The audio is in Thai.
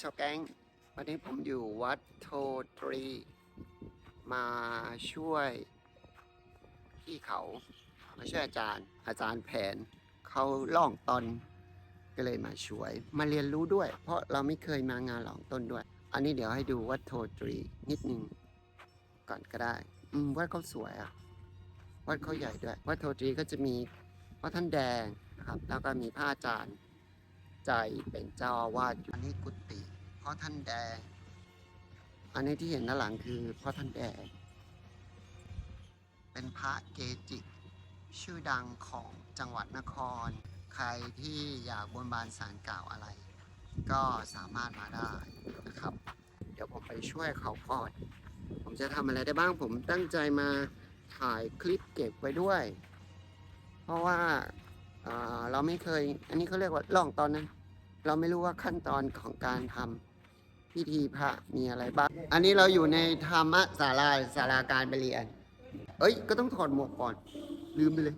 ชาวแก๊งวันนี้ผมอยู่วัดโทตรี มาช่วยพี่เขามาช่วยอาจารย์ อาจารย์แผนเขาล่องตอนก็เลยมาช่วย มาเรียนรู้ด้วย เพราะเราไม่เคยมางานหลองต้นด้วย อันนี้เดี๋ยวให้ดูวัดโทตรีนิดนึงก่อนก็ได้ อืมวัดเขาสวยอะ วัดเขาใหญ่ด้วย วัดโทตรีก็จะมีพระท่านแดงนะครับ แล้วก็มีพระอาจารย์ ใจเป็นเจ้าอาวาสอยู่อันนี้กุฏิพ่อท่านแดง อันนี้ที่เห็นด้านหลังคือพ่อท่านแดง เป็นพระเกจิ ชื่อดังของจังหวัดนคร ใครที่อยากบนบานสารกล่าวอะไร ก็สามารถมาได้นะครับ เดี๋ยวผมไปช่วยเขาก่อนผมจะทำอะไรได้บ้างผมตั้งใจมาถ่ายคลิปเก็บไว้ด้วย เพราะว่า เราไม่เคย อันนี้เขาเรียกว่าล่องตอนนั้นเราไม่รู้ว่าขั้นตอนของการทำพิธีพระมีอะไรบ้าง อันนี้เราอยู่ในธรรมศาลาศาลาการไปเรียน เอ้ย ก็ต้องถอดหมวกก่อน ลืมไปเลย